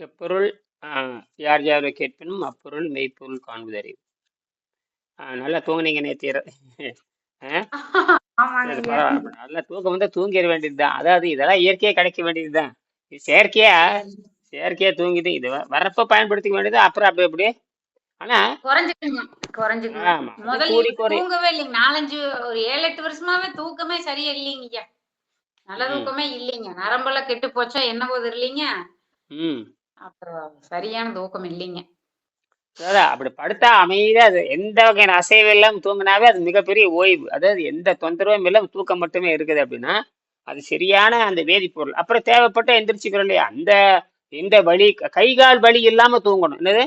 எப்பொருள் யார் யாரை கேட்பினும் அப்பொருள் மெய்ப்பொருள் காண்பது அறிவு ஆ, நல்லா தூங்குனீங்க நேற்று நல்லா தூக்கம் வந்து தூங்கிட வேண்டியதுதான். அதாவது இதெல்லாம் இயற்கையா கிடைக்க வேண்டியதுதான். இது செயற்கையா செயற்கையா தூங்கிட்டு இது வ- வர்றப்ப பயன்படுத்திக்க வேண்டியது அப்புறம் அப்படி அப்படி ஆனா தூங்கவே இல்லைங்க. நாலஞ்சு ஒரு ஏழு எட்டு வருஷமாவே தூக்கமே சரியா இல்லைங்க நல்ல தூக்கமே இல்லைங்க. நரம்பெல்லாம் கெட்டு போச்சா என்னவோ தெரியலீங்க. ம். அப்புறம் சரியான தூக்கம் இல்லைங்க. அதாவது அப்படி படுத்தா அமைதியா அது எந்த வகையான அசைவு இல்லாம தூங்கினாவே அது மிகப்பெரிய ஓய்வு. அதாவது எந்த தொந்தரவும் இல்லாம தூக்கம் மட்டுமே இருக்குது அப்படின்னா அது சரியான அந்த வேதிப்பொருள். அப்புறம் தேவைப்பட்ட எந்திரிச்சுக்கிறோம் இல்லையா? அந்த எந்த வலி கை கால் வலி இல்லாம தூங்கணும். என்னது?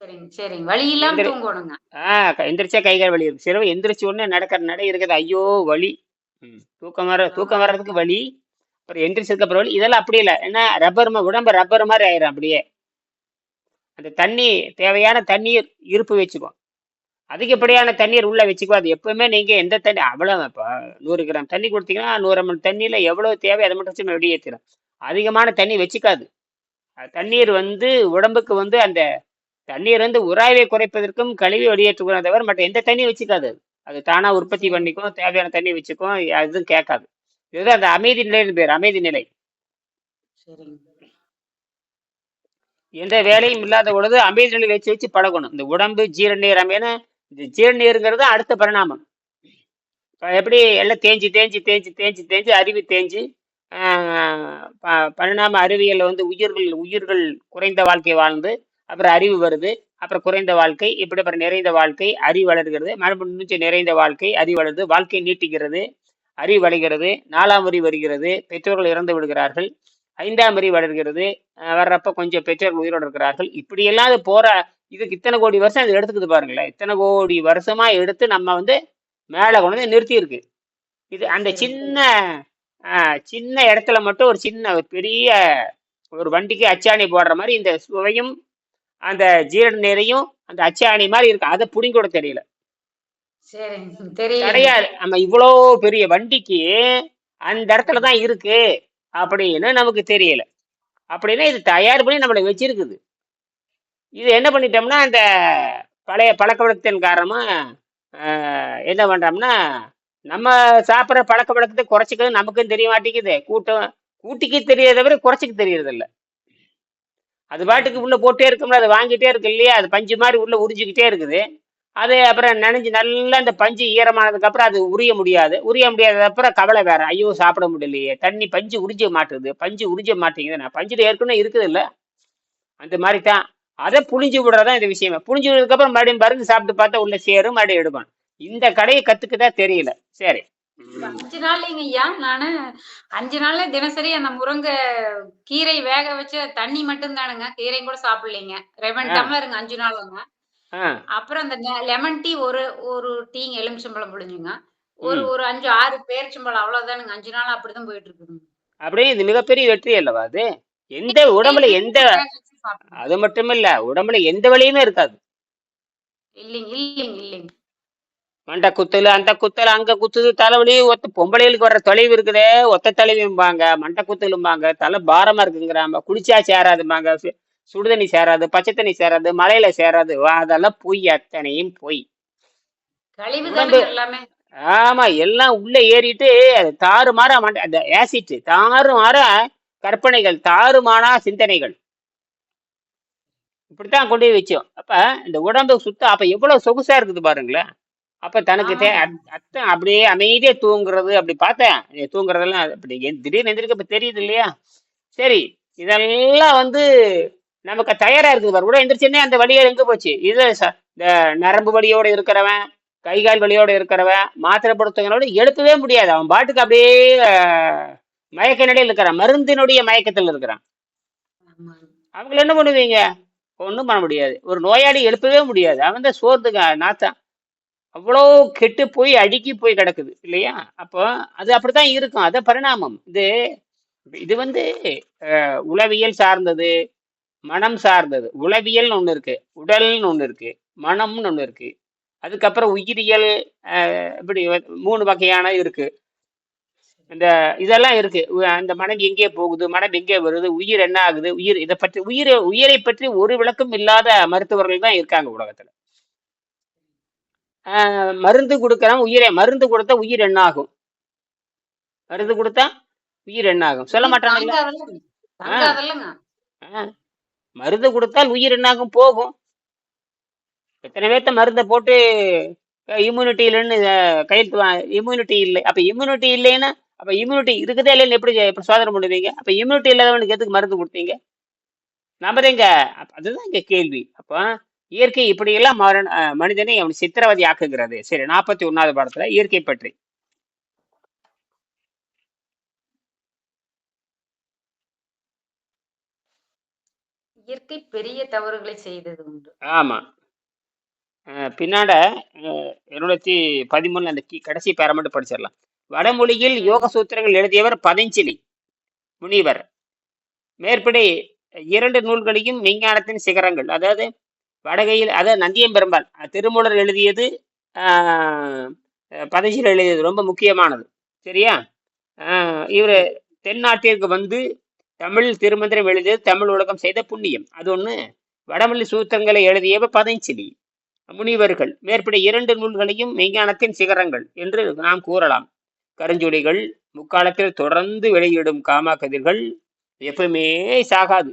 சரிங்க சரிங்க. வழி இல்லாம எந்திரி தூங்கணுங்க. ஆஹ் எந்திரிச்சா கை கால் வலி இருக்கு. சரி எந்திரிச்ச உடனே நடக்கிற நடை இருக்குது. ஐயோ வலி. ம். தூக்கம் வர தூக்கம் ஆமாங்க. வர்றதுக்கு வலி. அப்புறம் என்ட்ரி அப்புறம் பரவாயில்ல இதெல்லாம் அப்படி இல்லை. ஏன்னா ரப்பர் உடம்பு ரப்பர் மாதிரி ஆயிரும் அப்படியே. அந்த தண்ணி தேவையான தண்ணீர் இருப்பு வச்சுக்கும். அதிகப்படியான தண்ணீர் உள்ள வச்சுக்கோ அது எப்பவுமே நீங்க எந்த தண்ணி அவ்வளவு இப்போ நூறு கிராம் தண்ணி கொடுத்தீங்கன்னா நூறு ml தண்ணியில எவ்வளவு தேவை அதை மட்டும் வச்சு வெளியேற்றிடும் அதிகமான தண்ணி வச்சுக்காது. தண்ணீர் வந்து உடம்புக்கு வந்து அந்த தண்ணீர் வந்து உராய்வை குறைப்பதற்கும் கழிவு வெளியேற்றுக்கிறோம் தவிர மற்ற எந்த தண்ணியும் வச்சுக்காது. அது தானாக தானா உற்பத்தி பண்ணிக்கும் தேவையான தண்ணி வச்சுக்கும் எதுவும் கேட்காது. இதுதான் அந்த அமைதி நிலைன்னு பேர் அமைதி நிலை. சரிங்க. எந்த வேலையும் இல்லாத பொழுது அமைதி நிலை வச்சு வச்சு பழகணும். இந்த உடம்பு ஜீரநீர் அமைன இந்த ஜீரநீருங்கிறது அடுத்த பரிணாமம். இப்ப எப்படி எல்லாம் தேஞ்சு தேஞ்சு தேஞ்சு தேஞ்சு தேஞ்சு அறிவு தேஞ்சு ஆஹ் ப- பரிணாம அறிவியல்ல வந்து உயிர்கள் உயிர்கள் குறைந்த வாழ்க்கை வாழ்ந்து அப்புறம் அறிவு வருது அப்புறம் குறைந்த வாழ்க்கை இப்படி அப்புறம் நிறைந்த வாழ்க்கை அறிவு வளர்கிறது நிச்சயம் நிறைந்த வாழ்க்கை அறிவு வளருது வாழ்க்கை நீட்டிக்கிறது அறிவு வளைகிறது நாலாம் அறிவு வருகிறது பெற்றோர்கள் இறந்து விடுகிறார்கள் ஐந்தாம் அறிவு வளர்கிறது வர்றப்ப கொஞ்சம் பெற்றோர்கள் உயிரோடு இருக்கிறார்கள். இப்படியெல்லாம் அது போற இதுக்கு இத்தனை கோடி வருஷம் அது எடுத்துக்குது பாருங்களேன். இத்தனை கோடி வருஷமா எடுத்து நம்ம வந்து மேலே கொண்டு வந்து நிறுத்தி இருக்கு இது அந்த சின்ன சின்ன இடத்துல மட்டும் ஒரு சின்ன ஒரு பெரிய ஒரு வண்டிக்கு அச்சாணி போடுற மாதிரி இந்த சுவையும் அந்த ஜீரண நீரையும் அந்த அச்சாணி மாதிரி இருக்கு. அதை புடிங்க கூட தெரியல. சரிங்க தெரியலைங்க கிடையாது. நம்ம இவ்வளோ பெரிய வண்டிக்கு அந்த இடத்துல தான் இருக்கு அப்படின்னு நமக்கு தெரியல. அப்படின்னா இது தயார் பண்ணி நம்மளை வச்சிருக்குது. இது என்ன பண்ணிட்டோம்னா அந்த பழைய பழக்க வழக்கத்தின் காரணமா ஆஹ், என்ன பண்றோம்னா நம்ம சாப்பிட்ற பழக்க வழக்கத்தை குறைச்சிக்கிறது நமக்கும் தெரிய மாட்டேங்குது. கூட்டம் கூட்டிக்கு தெரியறத தவிர குறைச்சிக்க தெரியறது இல்ல அது பாட்டுக்கு உள்ள போட்டே இருக்கும்ல அது வாங்கிட்டே இருக்கு இல்லையா? அது பஞ்சு மாதிரி உள்ள உறிஞ்சிக்கிட்டே இருக்குது. அது அப்புறம் நனைஞ்சு நல்லா அந்த பஞ்சு ஈரமானதுக்கு அப்புறம் அது உரிய முடியாது. உரிய முடியாதது அப்புறம் கவலை வேற. ஐயோ சாப்பிட முடியலையே. தண்ணி பஞ்சு உறிஞ்ச மாட்டுது. பஞ்சு உறிஞ்ச மாட்டேங்குது. நான் பஞ்சுல ஏற்கனவே இருக்குது இல்ல. அந்த மாதிரி தான். அதை புளிஞ்சு விடுறதா இந்த விஷயமே. புளிஞ்சு விடுறதுக்கு அப்புறம் மறுபடியும் மருந்து சாப்பிட்டு பார்த்தா உள்ள சேரும் மறுபடியும் எடுக்கணும் இந்த கடையை கத்துக்கதா தெரியல. சரி. அஞ்சு நாள்லைங்க ஐயா நானு அஞ்சு நாள்ல தினசரி அந்த முருங்கை கீரை வேக வச்ச தண்ணி மட்டும் தானுங்க கீரையும் கூட சாப்பிடலைங்க. ரெவன் டம்ளருங்க அஞ்சு நாளுங்க. அப்புறம் அந்த லெமன் டீ ஒரு ஒரு டீங்க எலுமிச்சம்பழம் புழிஞ்சுங்க. ஒரு ஒரு அஞ்சு ஆறு பேரிச்சம்பழம் அவ்வளவுதானுங்க. அஞ்சு நாள் அப்படிதான் போயிட்டு இருக்குதுங்க அப்படியே இது மிகப்பெரிய வெற்றி அல்லவா அது? எந்த உடம்புல எந்த அது மட்டும் இல்ல உடம்புல எந்த வலியுமே இருக்காது. இல்லைங்க இல்லைங்க இல்லைங்க. மண்டை குத்தல் அந்த குத்தல் அங்க குத்துது தலைவலி ஒத்த பொம்பளைகளுக்கு வர்ற தொலைவு இருக்குதே ஒத்த தலைவிம்பாங்க மண்டை குத்தலும்பாங்க தலை பாரமா இருக்குங்கிறாங்க குளிச்சா சேராதும்பாங்க சுடுதண்ணி சேராது பச்சை தண்ணி சேராது மலையில சேராது. அதெல்லாம் பொய் அத்தனையும் பொய். ஆமா எல்லாம் உள்ள ஏறிட்டு அது தாறுமாறா அந்த ஆசிட் தாறுமாறா கற்பனைகள் தாறுமாறா சிந்தனைகள். இப்படித்தான் கொண்டு போய் வச்சோம். அப்ப இந்த உடம்பு சுத்தம் அப்ப எவ்வளவு சொகுசா இருக்குது பாருங்களேன். அப்ப தனக்கு தே ஆமாங்க அத்- அத்தன் அப்படியே அமைதியா தூங்குறது அப்படி பார்த்தேன். தூங்குறதெல்லாம் அப்படி திடீர்னு எந்திரிக்க இப்ப தெரியுது இல்லையா? சரி இதெல்லாம் வந்து நமக்கு தயாரா இருக்குது பாரு. கூட எந்திரிச்சுன்னே அந்த வழியே எங்க போச்சு? இது இந்த நரம்பு வலியோட இருக்கிறவன் கை கால் வலியோட இருக்கிறவன் மாத்திரை படுத்தவங்களோட எழுப்பவே முடியாது. அவன் பாட்டுக்கு அப்படியே மயக்க நிலையில் இருக்கிறான். மருந்தினுடைய மயக்கத்தில் இருக்கிறான். அவங்கள என்ன பண்ணுவீங்க? ஒன்றும் பண்ண முடியாது. ஒரு நோயாளி எழுப்பவே முடியாது. அவன் தான் சோர்ந்துங்க நாத்தான் அவ்வளோ கெட்டு போய் அடுக்கி போய் கிடக்குது. இல்லையா? அப்போ அது அப்படித்தான் இருக்கும். அதான் பரிணாமம். இது இது வந்து உளவியல் சார்ந்தது மனம் சார்ந்தது. உளவியல்னு ஒன்று இருக்கு. உடல்னு ஒன்று இருக்கு. மனம்னு ஒன்று இருக்கு. அதுக்கப்புறம் உயிரியல் இப்படி மூணு வகையான இருக்கு. இந்த இதெல்லாம் இருக்கு. அந்த மனம் எங்கே போகுது? மனம் எங்கே வருது? உயிர் என்ன ஆகுது? உயிர் இதை பற்றி உயிர் உயிரை பற்றி ஒரு விளக்கம் இல்லாத மருத்துவர்கள் தான் இருக்காங்க உலகத்துல. ஆஹ் மருந்து கொடுக்கறவன் உயிரை மருந்து கொடுத்தா உயிர் என்ன ஆகும்? மருந்து கொடுத்தா உயிர் என்ன ஆகும்? சொல்ல உயிர் மருந்து கொடுத்தால் உயிர் என்னாகும்? போகும். எத்தனை பேர்த்த மருந்தை போட்டு இம்யூனிட்டி இல்லைன்னு அஹ், கையெழுத்து இம்யூனிட்டி இல்லை. அப்ப இம்யூனிட்டி இல்லைன்னா அப்ப இம்யூனிட்டி இருக்குதா இல்லைன்னு எப்படி எப்படி சோதனை பண்ணுவீங்க? அப்ப இம்யூனிட்டி இல்லாதவனுக்கு எதுக்கு மருந்து கொடுத்தீங்க? நம்புறீங்க அதுதான் இங்க கேள்வி. அப்போ இயற்கை இப்படியெல்லாம் மனிதனை அவன் சித்திரவதை ஆக்குகிறது சரி நாற்பத்தி ஒன்னாவது பாடத்துல இயற்கை பற்றி. இயற்கை பெரிய தவறுகளை செய்தது உண்டு. ஆமா. பின்னாட இருநூத்தி பதிமூணுல அந்த கடைசி பேரை மட்டும் படிச்சிடலாம். வடமொழியில் யோக சூத்திரங்கள் எழுதியவர் பதஞ்சலி முனிவர். மேற்படி இரண்டு நூல்களையும் விஞ்ஞானத்தின் சிகரங்கள் அதாவது வடகையில் அதாவது நந்தியம் பெரும்பால் திருமூலர் எழுதியது ஆஹ், பதஞ்சலி எழுதியது ரொம்ப முக்கியமானது. சரியா? ஆஹ், இவர் தென்னாட்டிற்கு வந்து தமிழ் திருமந்திரம் எழுதியது தமிழ் உலகம் செய்த புண்ணியம். அது ஒன்று வடமொழி சூத்திரங்களை எழுதியவ பதஞ்சலி. முனிவர்கள் மேற்படி இரண்டு நூல்களையும் மெய்ஞானத்தின் சிகரங்கள் என்று நாம் கூறலாம். கருஞ்சொலிகள் முக்காலத்தில் தொடர்ந்து வெளியிடும் காமா கதிர்கள் எப்பவுமே சாகாது.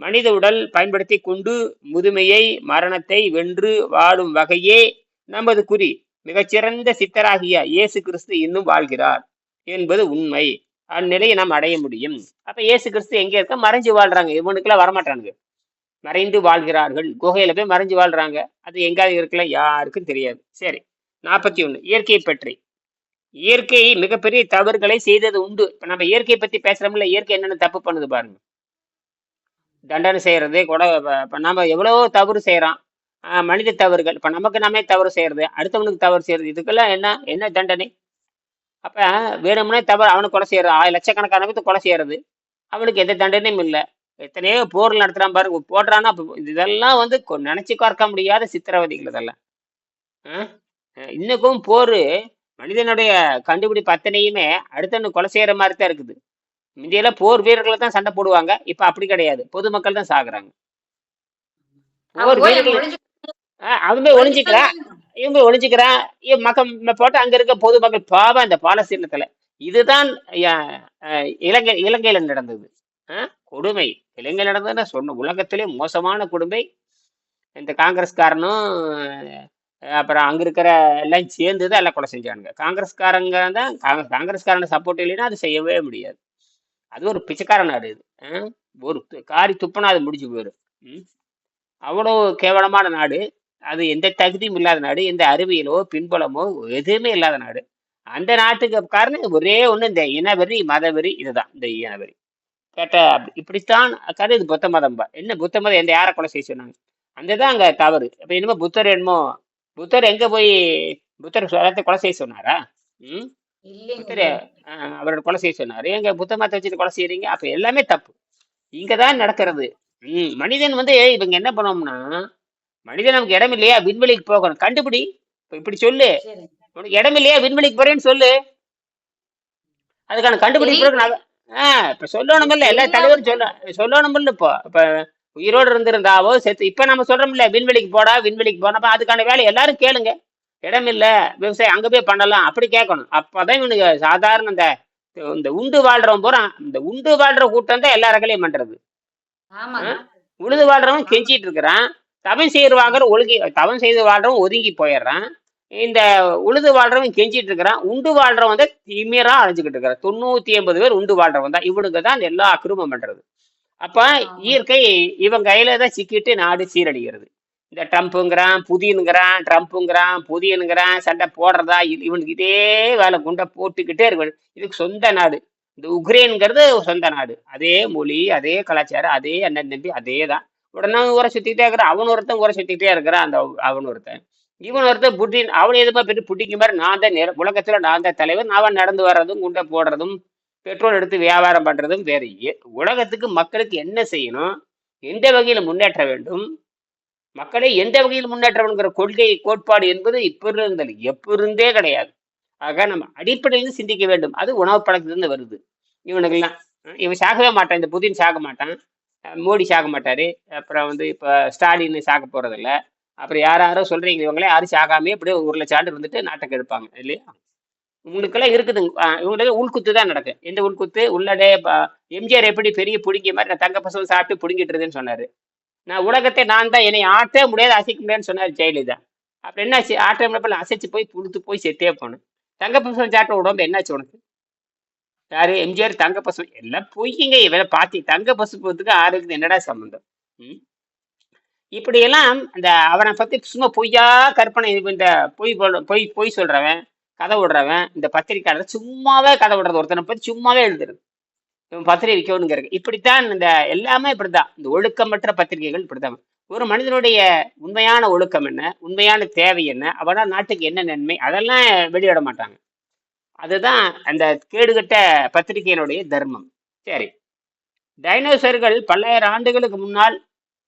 மனித உடல் பயன்படுத்தி கொண்டு முதுமையை மரணத்தை வென்று வாழும் வகையே நமது குறி. மிகச்சிறந்த சித்தராகிய இயேசு கிறிஸ்து இன்னும் வாழ்கிறார் என்பது உண்மை. அந்நிலையை நாம் அடைய முடியும். அப்ப இயேசு கிறிஸ்து எங்க இருக்க? மறைஞ்சு வாழ்றாங்க. இவனுக்கெல்லாம் வரமாட்டானுங்க. மறைந்து வாழ்கிறார்கள். குகையில போய் மறைஞ்சு வாழ்றாங்க. அது எங்காவது இருக்கல யாருக்கும் தெரியாது. சரி. நாற்பத்தி ஒண்ணு இயற்கையை பற்றி. இயற்கை மிகப்பெரிய தவறுகளை செய்தது உண்டு. இப்ப நம்ம இயற்கையை பத்தி பேசுறோம்ல. இயற்கை என்னென்ன தப்பு பண்ணுது பாருங்க. தண்டனை செய்யறது கூட இப்ப நம்ம எவ்வளவோ தவறு செய்யறோம். மனித தவறுகள். இப்ப நமக்கு நாமே தவறு செய்யறது அடுத்தவனுக்கு தவறு செய்யறது இதுக்கெல்லாம் என்ன என்ன தண்டனை? அப்ப வேணும்னே தவறு அவனுக்கு கொலை செய்யறது. ஆயிரம் லட்சக்கணக்கான பேர்த்து கொலை செய்யறது. அவனுக்கு எந்த தண்டனையும் இல்லை. எத்தனையோ போர் நடத்துறான் பாருங்க போடுறான்னா இதெல்லாம் வந்து நினைச்சு பார்க்க முடியாத சித்திரவதைகள் இதெல்லாம். இன்னைக்கும் போர் மனிதனுடைய கண்டுபிடிப்பு அத்தனையுமே அடுத்தவனு கொலை செய்யற மாதிரி தான் இருக்குது. முந்தையெல்லாம் போர் வீரர்களை தான் சண்டை போடுவாங்க. இப்ப அப்படி கிடையாது. பொதுமக்கள் தான் சாகுறாங்க. அவன் போர் வீரர்கள் அவன் போய் ஒளிஞ்சுக்கிறான். இவன் இவங்க ஒளிஞ்சுக்கிறான். மக்கள் போட்டு அங்க இருக்க பொதுமக்கள் பாவம் அந்த பாலஸ்தீனத்துல. இதுதான் இலங்கை இலங்கையில நடந்தது. கொடுமை. இலங்கையில் நடந்ததுன்னு சொன்ன உலகத்திலே மோசமான கொடுமை. இந்த காங்கிரஸ்காரனும் அப்புறம் அங்க இருக்கிற எல்லாம் சேர்ந்து தான் எல்லாம் கொலை செஞ்சானுங்க. காங்கிரஸ்காரங்க தான் காங்க- காங்கிரஸ்காரனை சப்போர்ட் இல்லைன்னா அது செய்யவே முடியாது. அது ஒரு பிச்சைக்கார நாடு இது. ஒரு து- காரி துப்புனா அது முடிஞ்சு போயிடும் ம். அவ்வளோ கேவலமான நாடு. அது எந்த தகுதியும் இல்லாத நாடு எந்த அறிவியலோ பின்புலமோ எதுவுமே இல்லாத நாடு. அந்த நாட்டுக்கு காரணம் ஒரே ஒண்ணு இந்த இனவெறி மதவெறி இதுதான் இந்த இனவெறி. கேட்ட அப்படி- இப்படித்தான் கரு இது புத்த மதம் பா. என்ன புத்த மதம்? எந்த யாரை கொலை செய்ய சொன்னாங்க? அந்த தான் அங்க தவறு. இப்ப என்னமோ புத்தர் என்னமோ புத்தர் எங்க போய் புத்தர் எல்லாத்தையும் கொலை செய்ய சொன்னாரா? ம்? புத்தர் அவரோட கொலை செய்ய சொன்னாரு. எங்க புத்த மதத்தை வச்சுட்டு கொலை செய்யறீங்க? அப்ப எல்லாமே தப்பு. இங்கதான் நடக்கிறது. ம் மனிதன் வந்து இவங்க என்ன பண்ணோம்னா மனிதன் நமக்கு இடம் இல்லையா? விண்வெளிக்கு போகணும். கண்டுபிடி. இப்ப இப்படி சொல்லு. உனக்கு இடம் இல்லையா? விண்வெளிக்கு போறேன்னு சொல்லு. அதுக்கான கண்டுபிடிப்பு ஆஹ் இப்ப சொல்லணும் இல்ல எல்லா தலைவரும் சொல்ல சொல்லணும் இல்ல இப்போ. இப்ப உயிரோடு இருந்திருந்தாவோ செத்து இப்ப நம்ம சொல்றோம்ல விண்வெளிக்கு போடா விண்வெளிக்கு போனா அப்ப அதுக்கான வேலை எல்லாரும் கேளுங்க. இடம் இல்ல. விவசாயம் அங்க போய் பண்ணலாம். அப்படி கேட்கணும். அப்பதான் இவனுக்கு சாதாரண இந்த இந்த உண்டு வாழ்றவன் போறான் இந்த உண்டு வாழ்ற கூட்டம் தான் எல்லா ரகலையும் பண்றது. உழுது வாழ்றவன் கெஞ்சிட்டு இருக்கிறான். தவம் செய்து வாழ்ற ஒழுகி தவம் செய்து வாழ்றவன் ஒதுங்கி போயிடுறான். இந்த உழுது வாழ்றவன் கெஞ்சிட்டு இருக்கிறான். உண்டு வாழ்றவன் வந்து திமிரா அழைஞ்சுக்கிட்டு இருக்கிறான். தொண்ணூத்தி எண்பது பேர் உண்டு வாழ்றவன் தான். இவனுக்கு தான் எல்லா அக்கிரமம் பண்றது. அப்ப இயற்கை இவன் கையில தான் சிக்கிட்டு நாடு சீரழிகிறது. இந்த ட்ரம்ப்புங்கிறான் புதினுங்கிறான் ட்ரம்ப்புங்கிறான் புதியனுங்கிறான் சண்டை போடுறதா இவனுக்கு இதே வேலை குண்டை போட்டுக்கிட்டே இருக்கு இதுக்கு சொந்த நாடு. இந்த உக்ரைன்ங்கிறது சொந்த நாடு. அதே மொழி அதே கலாச்சாரம் அதே அண்ணன் தம்பி அதே தான் உடனே ஊரை சுத்திக்கிட்டே இருக்கிறான் அவன் ஒருத்தன் ஊரை சுத்திக்கிட்டே இருக்கிறான் அந்த அவன் ஒருத்தன். இவன் ஒருத்தன் புட்டின் அவன் எதுமா பெற்று புட்டிக்கு மாதிரி நான் தான் உலகத்துல நான் தான் தலைவர் நான் நடந்து வர்றதும் குண்டை போடுறதும் பெட்ரோல் எடுத்து வியாபாரம் பண்றதும் வேற. உலகத்துக்கு மக்களுக்கு என்ன செய்யணும்? எந்த வகையில முன்னேற்ற வேண்டும்? மக்களை எந்த வகையில் முன்னேற்றம்ங்கிற கொள்கை கோட்பாடு என்பது இப்ப இருந்தது. எப்ப இருந்தே கிடையாது. ஆக நம்ம அடிப்படையிலிருந்து சிந்திக்க வேண்டும். அது உணவு பழக்கத்திலிருந்து வருது. இவனுக்கெல்லாம் இவன் சாகவே மாட்டான். இந்த புதின் சாக மாட்டான். மோடி சாக மாட்டார். அப்புறம் வந்து இப்போ ஸ்டாலின் சாக போறதில்ல. அப்புறம் யார் யாரோ சொல்றீங்க இவங்களே யாரும் சாகாமே அப்படியே ஊரில் சாண்டு வந்துட்டு இருந்துட்டு நாட்டுக்கு எடுப்பாங்க இல்லையா? உங்களுக்கெல்லாம் இருக்குதுங்க. இவங்களுக்கு உள்குத்து தான் நடக்கும் எந்த உள்குத்து? உள்ளடே எம்ஜிஆர் எப்படி பெரிய புடுங்கிய மாதிரி நான் தங்க பசங்க சாப்பிட்டு பிடிங்கிட்டுருதுன்னு சொன்னார். நான் உலகத்தை நான் தான் என்னை ஆட்டவே முடியாது அசைக்க முடியாதுன்னு சொன்னார் ஜெயலலிதா. அப்புறம் என்னாச்சு? ஆட்ட முடியல அசைச்சு போய் புழுத்து போய் செத்தே போனேன். தங்க பசங்க சாப்பிட்ட உடம்பு என்னாச்சு உனக்கு? யாரு? எம்ஜிஆர் தங்க பசு. எல்லாம் பொய்யுங்க இவரை பாத்தி தங்க பசுப்புறதுக்கு ஆறுக்கு என்னடா சம்மந்தம் ம்? இப்படியெல்லாம் அந்த அவனை பத்தி சும்மா பொய்யா கற்பனை இந்த பொய் பொய் பொய் சொல்றவன் கதை விடுறவன் இந்த பத்திரிக்கையாளர் சும்மாவே கதை விடுறது ஒருத்தனை பத்தி சும்மாவே எழுதுறது. இவன் பத்திரிகை விற்கணுங்கிறது இப்படித்தான் இந்த எல்லாமே இப்படிதான் இந்த ஒழுக்கமற்ற பத்திரிகைகள் இப்படித்தான். ஒரு மனிதனுடைய உண்மையான ஒழுக்கம் என்ன? உண்மையான தேவை என்ன? அவனா நாட்டுக்கு என்ன நன்மை? அதெல்லாம் வெளியிட மாட்டாங்க. அதுதான் அந்த கேடுகட்ட பத்திரிகையினுடைய தர்மம். சரி. டைனோசர்கள் பல்லாயிரம் ஆண்டுகளுக்கு முன்னால்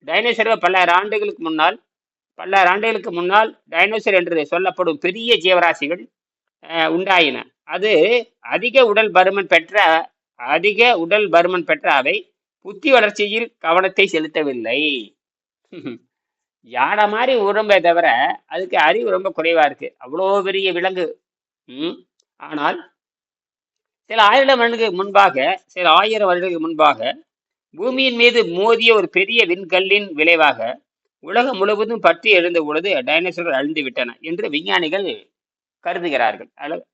டைனோசர்கள் பல்லாயிரம் ஆண்டுகளுக்கு முன்னால் பல்லாயிரம் ஆண்டுகளுக்கு முன்னால் டைனோசர் என்று சொல்லப்படும் பெரிய ஜீவராசிகள் உண்டாயின. அது அதிக உடல் பருமன் பெற்ற அதிக உடல் பருமன் பெற்ற அவை புத்தி வளர்ச்சியில் கவனத்தை செலுத்தவில்லை. யானை மாதிரி உடம்பை தவிர அதுக்கு அறிவு ரொம்ப குறைவா இருக்கு. அவ்வளோ பெரிய விலங்கு. ம். ஆனால் சில ஆயிரம் வருடங்களுக்கு முன்பாக சில ஆயிரம் வருடங்களுக்கு முன்பாக பூமியின் மீது மோதிய ஒரு பெரிய விண்கல்லின் விளைவாக உலகம் முழுவதும் பற்றி எழுந்த பொழுது டைனோசர்கள் அழிந்து விட்டன என்று விஞ்ஞானிகள் கருதுகிறார்கள். அல்ல-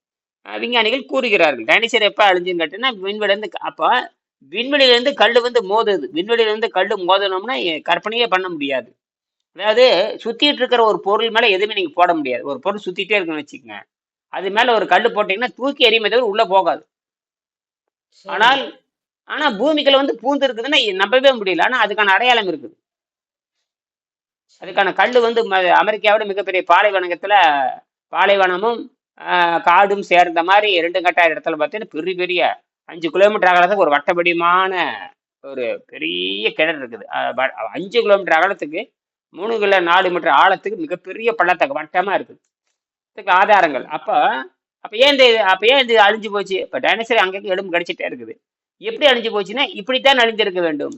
விஞ்ஞானிகள் கூறுகிறார்கள் டைனோசர் எப்போ அழிஞ்சுன்னு கேட்டீங்கன்னா விண்வெளியிலிருந்து அப்போ விண்வெளியிலிருந்து கல் வந்து மோதுது. விண்வெளியிலிருந்து கல் மோதணும்னா கற்பனையே பண்ண முடியாது. அதாவது சுத்திட்டு இருக்கிற ஒரு பொருள் மேலே எதுவுமே நீங்கள் போட முடியாது. ஒரு பொருள் சுத்திட்டே இருக்குன்னு வச்சுக்கோங்க. அது மேல ஒரு கல் போட்டீங்கன்னா தூக்கி எறியுமே தவிர உள்ள போகாது. ஆனால் ஆனா பூமிக்குள்ள வந்து பூந்து இருக்குதுன்னா நம்பவே முடியல. ஆனா அதுக்கான அடையாளம் இருக்குது. அதுக்கான கல் வந்து அமெரிக்காவோட மிகப்பெரிய பாலைவனத்துல பாலைவனமும் காடும் சேர்ந்த மாதிரி ரெண்டு கட்டாய இடத்துல பார்த்தீங்கன்னா பெரிய பெரிய அஞ்சு கிலோமீட்டர் அகலத்துக்கு ஒரு வட்ட வடிவமான ஒரு பெரிய கிணறு இருக்குது. அஞ்சு கிலோமீட்டர் அகலத்துக்கு மூணு கிலோ நாலு மீட்டர் ஆழத்துக்கு மிகப்பெரிய பள்ளத்தாக்கு வட்டமா இருக்குது. ஆதாரங்கள். அப்ப அப்ப ஏன் இந்த அப்ப ஏன் இது அழிஞ்சு போச்சு? இப்ப டைனோசர் அங்கங்க எலும்பு கடிச்சிட்டே இருக்குது. எப்படி அழிஞ்சு போச்சுன்னா இப்படித்தான் அழிஞ்சிருக்க வேண்டும்.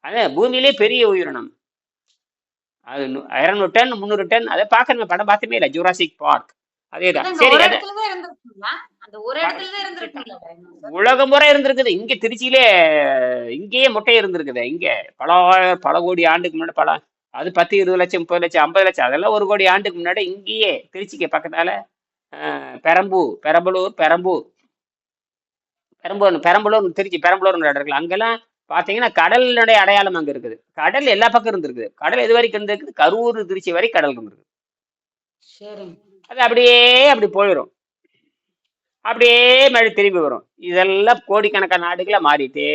அது பூமியிலே பெரிய உயிரினம். அது இருநூறு டன் முந்நூறு டன் அதை பார்க்கணும் படம் பார்த்தமே இல்லை. ஜூராசிக் பார்க் அதேதான் சரி உலகம் முறை இருந்திருக்குது. இங்க திருச்சியிலே இங்கேயே முட்டை இருந்திருக்குது இங்க. பல பல கோடி ஆண்டுக்கு முன்னாடி பல அது பத்து இருபது லட்சம் முப்பது லட்சம் ஐம்பது லட்சம் அதெல்லாம் ஒரு கோடி ஆண்டுக்கு முன்னாடி இங்கேயே திருச்சிக்கு பக்கத்தால பெரம்பூர் பெரம்பலூர் பெரம்பூர். பெரம்பூர் பெரம்பலூர் திருச்சி பெரம்பலூர் இடம் இருக்குல்ல அங்கெல்லாம் பாத்தீங்கன்னா கடலினுடைய அடையாளம் அங்க இருக்குது. கடல் எல்லா பக்கம் இருந்திருக்குது கடல் எது வரைக்கும் இருந்திருக்குது? கரூர் திருச்சி வரை கடல் இருந்திருக்கு. அது அப்படியே அப்படி போயிடும் அப்படியே மழை திரும்பி வரும். இதெல்லாம் கோடிக்கணக்கான நாடுகளா மாறிட்டே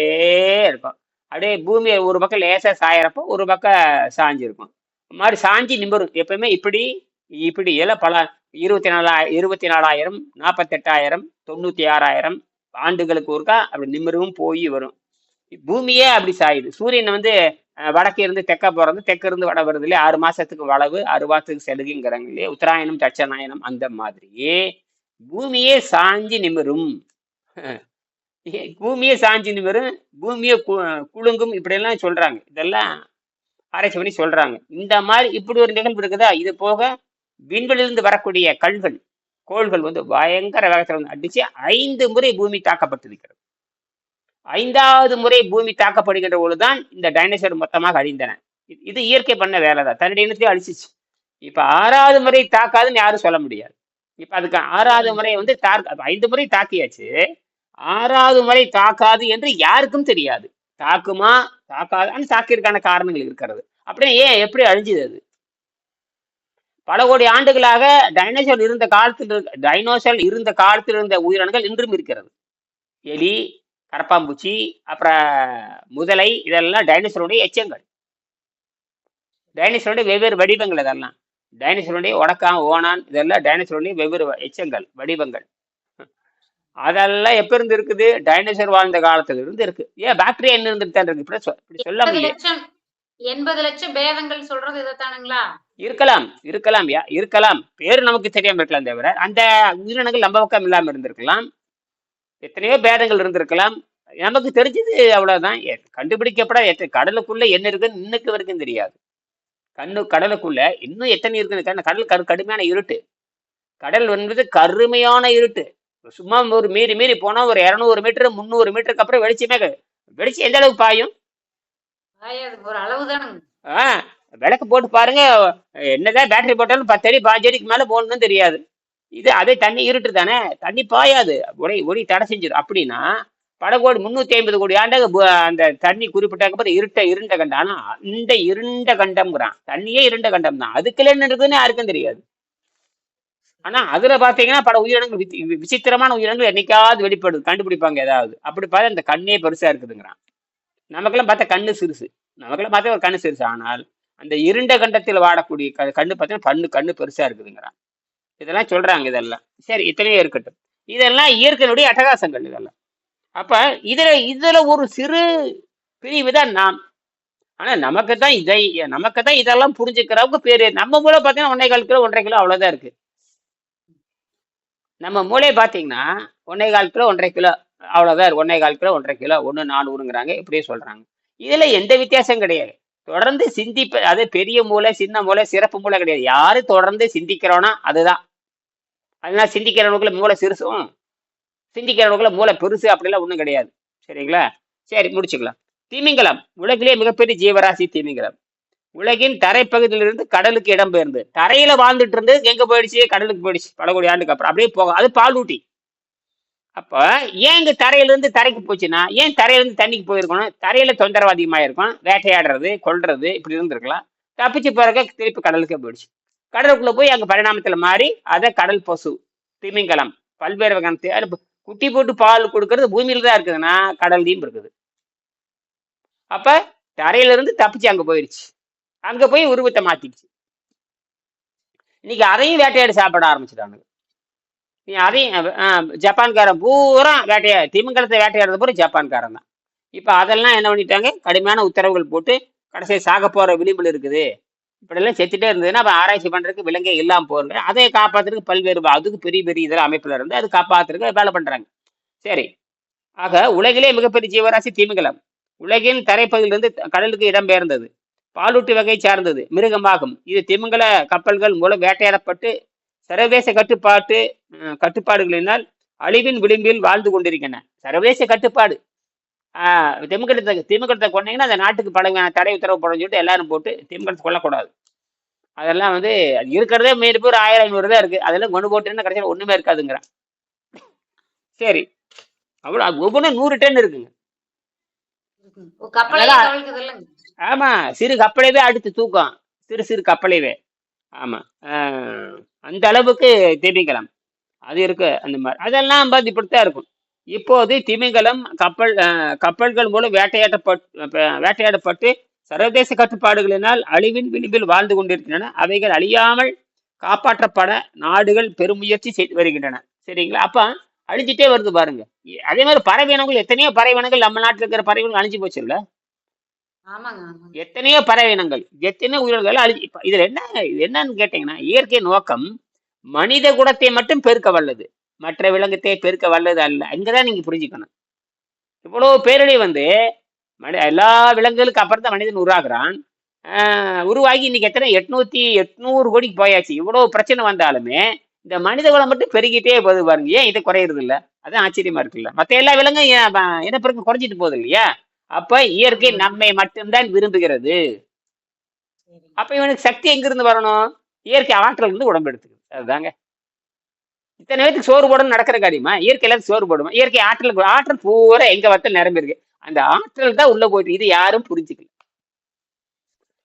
இருக்கும். அப்படியே பூமி ஒரு பக்கம் லேசாக சாயறப்போ ஒரு பக்கம் சாஞ்சிருக்கும். மாதிரி சாஞ்சி நிமிரும். எப்பவுமே இப்படி இப்படி எல்லாம் பல இருபத்தி நாலா இருபத்தி நாலாயிரம் நாற்பத்தெட்டாயிரம் தொண்ணூற்றி ஆறாயிரம் ஆண்டுகளுக்கு ஒருக்கா அப்படி நிமிரவும் போய் வரும். பூமியே அப்படி சாயுது. சூரியன் வந்து வடக்கே வடக்கு இருந்து தெற்க போகிறது தெற்கு இருந்து வட வருது இல்லையா? ஆறு மாசத்துக்கு வளவு ஆறு மாசத்துக்கு செலுகுங்கிறாங்க இல்லையா? உத்தராயணம் தட்சநாயனம் அந்த மாதிரியே பூமியே சாஞ்சி நிமிரும். பூமியே சாஞ்சின்னு வரும் பூமியே கு- குலுங்கும் இப்படியெல்லாம் சொல்றாங்க. இதெல்லாம் ஆராய்ச்சி பண்ணி சொல்றாங்க. இந்த மாதிரி இப்படி ஒரு நிகழ்வு இருக்குதா? இது போக விண்வெளியிலிருந்து வரக்கூடிய கல்கள் கோள்கள் வந்து பயங்கர வேகத்தில் வந்து அடிச்சு ஐந்து முறை பூமி தாக்கப்பட்டிருக்கிறது. ஐந்தாவது முறை பூமி தாக்கப்படுகின்ற பொழுதுதான் இந்த டைனோசர் மொத்தமாக அழிந்தன. இது- இது இயற்கை பண்ண வேலை தான் தன்னுடைய இனத்தையும் அழிச்சிச்சு. இப்ப ஆறாவது முறை தாக்காதுன்னு யாரும் சொல்ல முடியாது. இப்ப அதுக்கு ஆறாவது முறை வந்து தாக்க ஐந்து முறை தாக்கியாச்சு. ஆறாவது முறை தாக்காது என்று யாருக்கும் தெரியாது. தாக்குமா? தாக்காது. தாக்கிற்கான காரணங்கள் இருக்கிறது. அப்படியே ஏன்? எப்படி அழிஞ்சுது அது? பல கோடி ஆண்டுகளாக டைனோசர் இருந்த காலத்தில் இருக்க- டைனோசர் இருந்த காலத்தில் இருந்த உயிரினங்கள் இன்றும் இருக்கிறது. எலி கரப்பாம்பூச்சி அப்புறம் முதலை இதெல்லாம் டைனோசருடைய எச்சங்கள். டைனோசருடைய வெவ்வேறு வடிவங்கள் இதெல்லாம். டைனோசருடைய உடக்கான் ஓனான் இதெல்லாம் டைனோசருடைய வெவ்வேறு எச்சங்கள் வடிவங்கள். அதெல்லாம் எப்ப இருந்து இருக்குது? டைனோசர் வாழ்ந்த காலத்துல இருந்து இருக்கு. ஏன் பாக்டீரியா என்ன இருந்துட்டு தான் இருக்கு? இப்படி சொல்ல லட்சம் எண்பது லட்சம் பேதங்கள் சொல்றது இதைத்தானுங்களா? இருக்கலாம் இருக்கலாம் யா இருக்கலாம். பேர் நமக்கு தெரியாம இருக்கலாம் தவிர. அந்த உயிரினங்கள் நம்ம பக்கம் இல்லாம இருந்திருக்கலாம். எத்தனையோ பேதங்கள் இருந்திருக்கலாம். நமக்கு தெரிஞ்சது அவ்வளவுதான். கண்டுபிடிக்கப்பட எத்த கடலுக்குள்ள என்ன இருக்குன்னு இன்னைக்கு வரைக்கும் தெரியாது. கண்ணு கடலுக்குள்ள இன்னும் எத்தனை இருக்குன்னு கடல் கரு கடுமையான இருட்டு. கடல் என்பது கருமையான இருட்டு. சும்மா ஒரு மீறி மீறி போனா ஒரு இரநூறு மீட்டர் முந்நூறு மீட்டருக்கு அப்புறம் வெளிச்சமே. வெளிச்சம் எந்த அளவுக்கு பாயும்? ஒரு அளவு ஆ விளக்கு போட்டு பாருங்க. என்னதான் பேட்டரி போட்டாலும் பத்து அடி பாஞ்சு அடிக்கு மேல போகணும்னு தெரியாது. இது அதே தண்ணி இருட்டு தானே? தண்ணி பாயாது. ஒளி ஒளி தடை செஞ்சிடும் அப்படின்னா பல கோடி முன்னூத்தி ஐம்பது கோடி ஆண்டாக அந்த தண்ணி குறிப்பிட்டாக்க போது இருட்ட இருண்ட கண்டம். ஆனா இந்த இருண்ட கண்டம்ங்கிறான். தண்ணியே இருண்ட கண்டம் தான் அதுக்குள்ள என்ன இருக்குன்னு யாருக்கும் தெரியாது. ஆனா அதுல பாத்தீங்கன்னா பல உயிரினங்கள் வி- விசித்திரமான உயிரினங்கள் என்னைக்காவது வெளிப்படுது கண்டுபிடிப்பாங்க ஏதாவது. அப்படி பார்த்தா இந்த கண்ணே பெருசா இருக்குதுங்கிறான். நமக்கெல்லாம் பார்த்தா கண்ணு சிறுசு. நமக்கெல்லாம் பார்த்தா ஒரு கண்ணு சிறுசு. ஆனால் அந்த இருண்ட கண்டத்தில் வாடக்கூடிய கண்ணு பார்த்தீங்கன்னா கண்ணு கண்ணு பெருசா இருக்குதுங்கிறான். இதெல்லாம் சொல்றாங்க இதெல்லாம். சரி இத்தனையும் இருக்கட்டும். இதெல்லாம் இயற்கையினுடைய அட்டகாசங்கள் இதெல்லாம். அப்ப இதுல இதுல ஒரு சிறு பிரிவு தான் நாம். ஆனா நமக்கு தான் இதை நமக்கு தான் இதெல்லாம் புரிஞ்சுக்கிறவங்க பேரு. நம்ம மூலம் பார்த்தீங்கன்னா ஒன்றை கால் கிலோ ஒன்றரை கிலோ அவ்வளவுதான் இருக்கு. நம்ம மூளை பார்த்தீங்கன்னா ஒன்றே கால் கிலோ ஒன்றரை கிலோ அவ்வளோதான் இருக்கு ஒன்றே கால் கிலோ ஒன்றரை கிலோ ஒன்று நானூறுங்கிறாங்க இப்படியே சொல்கிறாங்க இதில் எந்த வித்தியாசம் கிடையாது. தொடர்ந்து சிந்திப்ப அது பெரிய மூளை சின்ன மூளை சிறப்பு மூளை கிடையாது. யாரு தொடர்ந்து சிந்திக்கிறோன்னா அதுதான். அதனால சிந்திக்கிறவனுக்குள்ள மூளை சிறுசும் சிந்திக்கிறவனுக்குள்ள மூளை பெருசு அப்படிலாம் ஒன்றும் கிடையாது. சரிங்களா? சரி முடிச்சுக்கலாம். திமிங்கலம். உலகிலே மிகப்பெரிய ஜீவராசி திமிங்கலம். உலகின் தரைப்பகுதியிலிருந்து கடலுக்கு இடம்பெயர்ந்து தரையில வாழ்ந்துட்டு இருந்து எங்க போயிடுச்சு? கடலுக்கு போயிடுச்சு. பல கோடி ஆண்டுக்கு அப்புறம். அப்படியே போகும் அது பாலூட்டி அப்போ ஏன் இங்க தரையிலிருந்து தரைக்கு போச்சுன்னா ஏன் தரையிலிருந்து தண்ணிக்கு போயிருக்கணும்? தரையில தொந்தரவு அதிகமாக இருக்கும் வேட்டையாடுறது கொல்றது இப்படி இருந்திருக்கலாம். தப்பிச்சு பிறகு திருப்பி கடலுக்கே போயிடுச்சு. கடலுக்குள்ள போய் அங்க பரிணாமத்துல மாறி அதை கடல் பசு திமிங்கலம் பல்வேறு வகையான குட்டி போட்டு பால் கொடுக்கறது பூமியில தான் இருக்குதுன்னா கடல்லையும் இருக்குது. அப்ப தரையிலிருந்து தப்பிச்சு அங்க போயிடுச்சு. அங்க போய் உருவத்தை மாத்திடுச்சு. இன்னைக்கு அதையும் வேட்டையாடி சாப்பிட ஆரம்பிச்சிட்டானுங்க. நீ அதையும் ஜப்பான்காரன் பூரா வேட்டையா திமிங்கலத்தை வேட்டையாடுறது பூரா ஜப்பான்காரன் தான். இப்போ அதெல்லாம் என்ன பண்ணிட்டாங்க? கடுமையான உத்தரவுகள் போட்டு கடைசியாக சாக போகிற விளிம்பில் இருக்குது. இப்படிலாம் செத்துட்டே இருந்ததுன்னா அப்போ ஆராய்ச்சி பண்ணுறதுக்கு விலங்கே இல்லாமல் போறது அதை காப்பாத்துறதுக்கு பல்வேறு அதுக்கு பெரிய பெரிய இதெல்லாம் அமைப்பில் இருந்து அது காப்பாற்றுறதுக்கு வேலை பண்ணுறாங்க சரி. ஆக உலகிலே மிகப்பெரிய ஜீவராசி திமிங்கலம். உலகின் தரைப்பகுதியிலிருந்து கடலுக்கு இடம்பெயர்ந்தது. பாலூட்டி வகை சார்ந்தது. மிருகமாகும். இது திமிங்கல கப்பல்கள் மூலம் வேட்டையாடப்பட்டு சர்வதேச கட்டுப்பாட்டு கட்டுப்பாடுகளினால் அழிவின் விளிம்பில் வாழ்ந்து கொண்டிருக்கின்றன. சர்வதேச கட்டுப்பாடு. திமிங்கலத்தை திமிங்கலத்தை கொண்டீங்கன்னா அந்த நாட்டுக்கு பழங்கான தடை உத்தரவு போடணும்னு சொல்லிட்டு எல்லாரும் போட்டு திமிங்கலத்தை கொல்லக்கூடாது. அதெல்லாம் வந்து இருக்கிறதே மீறி போய் ஒரு ஆயிரம் ஐநூறு தான் இருக்கு. அதெல்லாம் கொண்டு போட்டுன்னா கடைசியில் ஒண்ணுமே இருக்காதுங்கிறான். சரி. அவ்வளோ ஒவ்வொன்றும் நூறு டன் இருக்குங்க. ஆமா சிறு கப்பலைவே அடுத்து தூக்கம். சிறு சிறு கப்பலைவே ஆமா. அந்த அளவுக்கு திமிங்கலம். அது இருக்கு அந்த மாதிரி. அதெல்லாம் பார்த்து இப்படித்தான் இருக்கும். இப்போது திமிங்கலம் கப்பல் கப்பல்கள் மூலம் வேட்டையாடப்பட்டு வேட்டையாடப்பட்டு சர்வதேச கட்டுப்பாடுகளினால் அழிவின் விளிம்பில் வாழ்ந்து கொண்டிருக்கின்றன. அவைகள் அழியாமல் காப்பாற்றப்பட நாடுகள் பெருமுயற்சி செய்து வருகின்றன. சரிங்களா? அப்போ அழிஞ்சிட்டே வருது பாருங்க. அதே மாதிரி பறவை இனங்கள் எத்தனையோ பறவை இனங்கள் நம்ம நாட்டில் இருக்கிற பறவைகள் அழிஞ்சு போச்சுல்ல? எத்தனையோ பறவை இனங்கள் எத்தனையோ உயிர்கள் அழிஞ்சு இப்ப இதுல என்ன இது என்னன்னு கேட்டீங்கன்னா இயற்கை நோக்கம் மனித குலத்தை மட்டும் பெருக்க வல்லது. மற்ற விலங்கத்தை பெருக்க வல்லது அல்ல. இங்கதான் நீங்க புரிஞ்சுக்கணும். இவ்வளவு பேரழி வந்து மனி எல்லா விலங்குகளுக்கு அப்புறம் தான் மனிதன் உருவாகிறான். உருவாகி இன்னைக்கு எத்தனை எட்நூத்தி எட்நூறு கோடிக்கு போயாச்சு. இவ்வளவு பிரச்சனை வந்தாலுமே இந்த மனித குலம் மட்டும் பெருகிட்டே போகுது பாருங்க. ஏன் இது குறையறது இல்லை அதான் ஆச்சரியமா இருக்குல்ல. மற்ற எல்லா விலங்கும் என்ன பிறகு குறைஞ்சிட்டு போகுது இல்லையா? அப்ப இயற்கை நம்மை மட்டும்தான் விரும்புகிறது. அப்ப இவனுக்கு சக்தி எங்கிருந்து வரணும்? இயற்கை ஆற்றல் இருந்து உடம்பு எடுத்துக்குது. அதுதாங்க. இத்தனை பேருக்கு சோறு போடணும் நடக்கிற காரியமா? இயற்கை எல்லாத்துக்கும் சோறு போடுமா? இயற்கை ஆற்றல் ஆற்றல் பூரா எங்க வத்த நிரம்பி இருக்கு. அந்த ஆற்றல் தான் உள்ள போயிட்டு இது யாரும் புரிஞ்சுக்கல.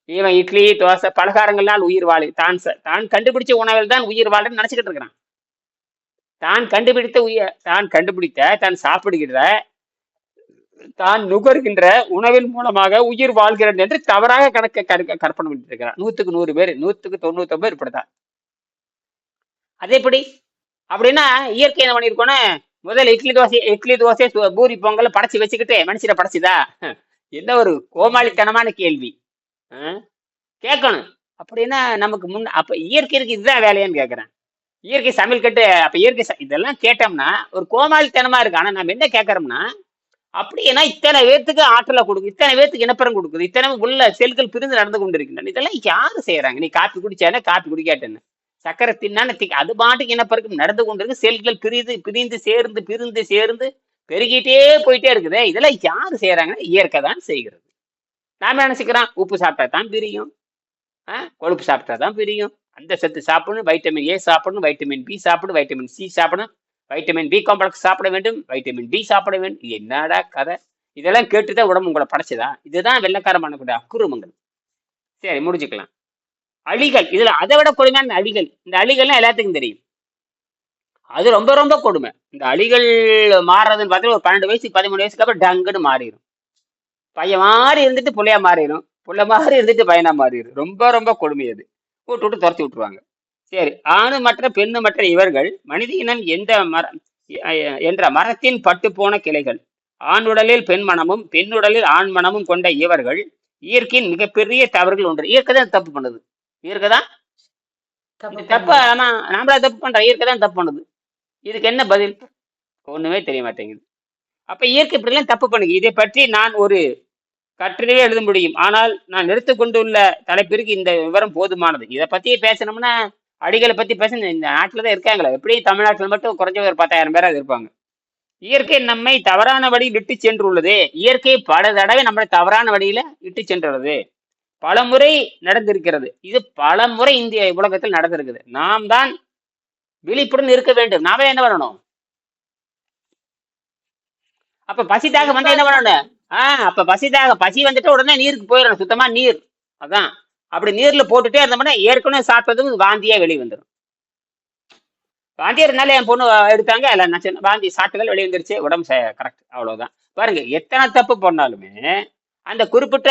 இவன் இட்லி தோசை பலகாரங்கள்னால் உயிர் வாழு. தான் தான் கண்டுபிடிச்ச உணவில் தான் உயிர் வாழுன்னு நினைச்சுக்கிட்டு இருக்கிறான். தான் கண்டுபிடித்த உயிர் தான் கண்டுபிடித்த தான் சாப்பிடுகிற தான் நுகர்கின்ற உணவின் மூலமாக உயிர் வாழ்கிறது என்று தவறாக கணக்க கற்க- கற்பனை பண்ணிட்டு இருக்கிறான் நூத்துக்கு நூறு பேர் நூத்துக்கு தொண்ணூத்தி ஒன்பது இப்படிதான் அது எப்படி? அப்படின்னா இயற்கை என்ன பண்ணிருக்கோன்னு முதல்ல இட்லி தோசை இட்லி தோசை பூரி பொங்கல் படைச்சு வச்சுக்கிட்டு மனுஷனை படைச்சுதா? என்ன ஒரு கோமாளித்தனமான கேள்வி. கேட்கணும். அப்படின்னா நமக்கு முன் அப்ப இயற்கைக்கு இதுதான் வேலையான்னு கேட்கிறேன். இயற்கை சமையல் கட்டு அப்ப இயற்கை இதெல்லாம் கேட்டோம்னா ஒரு கோமாளித்தனமா இருக்கு. ஆனா நம்ம என்ன கேட்கறோம்னா அப்படின்னா இத்தனை பேர்த்துக்கு ஆற்றலை கொடுக்குது இத்தனை பேர்த்துக்கு இனப்பெறம் கொடுக்குது இத்தனை உள்ள செல்கள் பிரிந்து நடந்து கொண்டிருக்கின்றன. இதெல்லாம் யாரு செய்யறாங்க? நீ காப்பி குடிச்சானே காப்பி குடிக்காட்டேன்னு சக்கரை தின்னான அது பாட்டுக்கு இனப்பெருக்கம் நடந்து கொண்டிருக்கு செல்கள் பிரிந்து பிரிந்து சேர்ந்து பிரிந்து சேர்ந்து பெருகிட்டே போயிட்டே இருக்குதே. இதெல்லாம் யாரு செய்யறாங்கன்னா இயற்கை தான் செய்கிறது. நாம நினைச்சுக்கிறோம் உப்பு சாப்பிட்டா தான் பிரியும். ஆ, கொழுப்பு சாப்பிட்டா தான் பிரியும். அந்த சத்து சாப்பிடணும் வைட்டமின் ஏ சாப்பிடணும் வைட்டமின் பி சாப்பிடணும் வைட்டமின் சி சாப்பிடணும். வைட்டமின் பி காம்ப்ளெக்ஸ் சாப்பிட வேண்டும் வைட்டமின் டி சாப்பிட வேண்டும். இது என்னடா கதை? இதெல்லாம் கேட்டுதான் உடம்பு உங்களை படைச்சுதான் இதுதான் வெள்ளக்காரம் பண்ணக்கூடிய அக்குருமங்கள் சரி முடிச்சுக்கலாம் அழிகள் இதுல அதை விட கொடுமையான அழிகள். இந்த அழிகள்லாம் எல்லாத்துக்கும் தெரியும். அது ரொம்ப ரொம்ப கொடுமை. இந்த அழிகள் மாறுறதுன்னு பார்த்தா ஒரு பன்னெண்டு வயசு பதிமூணு வயசுக்கு அப்புறம் டங்குன்னு மாறிடும் பையன் மாதிரி இருந்துட்டு பிள்ளையா மாறிடும் புள்ள மாதிரி இருந்துட்டு பையனா மாறிடும் ரொம்ப ரொம்ப கொடுமை அது. விட்டு விட்டு துரத்தி விட்டுருவாங்க. சரி ஆணு மற்ற பெண்ணு மற்ற இவர்கள் மனித இனம் எந்த மர எ- என்ற மரத்தின் பட்டு போன கிளைகள் ஆண் உடலில் பெண் மனமும் பெண் உடலில் ஆண் மனமும் கொண்ட இவர்கள் இயற்கையின் மிகப்பெரிய தவறுகள் ஒன்று. இயற்கை தான் தப்பு பண்ணுது. இயற்கை தான்? தப்பு. ஆமா நாமளா தப்பு பண்றோம். இயற்கை தான் தப்பு பண்ணுது. இதுக்கு என்ன பதில்? ஒண்ணுமே தெரிய மாட்டேங்குது. அப்ப இயற்கை இப்படிலாம் தப்பு பண்ணுது. இதை பற்றி நான் ஒரு கட்டுரையே எழுத முடியும். ஆனால் நான் எடுத்துக்கொண்டுள்ள தலைப்பிற்கு இந்த விவரம் போதுமானது. இதை பத்தி பேசணும்னா அடிகளை பத்தி பேச இந்த நாட்டில் தான் இருக்காங்களே. எப்படி தமிழ்நாட்டில் மட்டும் குறைஞ்ச ஒரு பத்தாயிரம் பேராக இருப்பாங்க. இயற்கை நம்மை தவறான வழியில் இட்டு சென்றுள்ளது. இயற்கை பல தடவை நம்மளை தவறான வழியில இட்டு சென்றுள்ளது. பல முறை நடந்திருக்கிறது. இது பல முறை இந்திய உலகத்தில் நடந்திருக்குது. நாம் தான் விழிப்புடன் இருக்க வேண்டும். நாம என்ன பண்ணணும்? அப்ப பசி தாக வந்தா என்ன பண்ணணும்? ஆஹ் அப்ப பசி தாக பசி வந்துட்டு உடனே நீருக்கு போயிடணும். சுத்தமா நீர். அதான். அப்படி நீர்ல போட்டுட்டே இருந்தோம்னா ஏற்கனவே சாப்பிட்டதும் வாந்தியா வெளியே வந்துடும் வாந்தியா இருந்தாலும் என் பொண்ணு எடுத்தாங்க இல்ல நான் வாந்தி சாப்பிட்டுகள் வெளியே வந்துருச்சு. உடம்பு கரெக்ட் அவ்வளவுதான். பாருங்க எத்தனை தப்பு பண்ணாலுமே அந்த குறிப்பிட்ட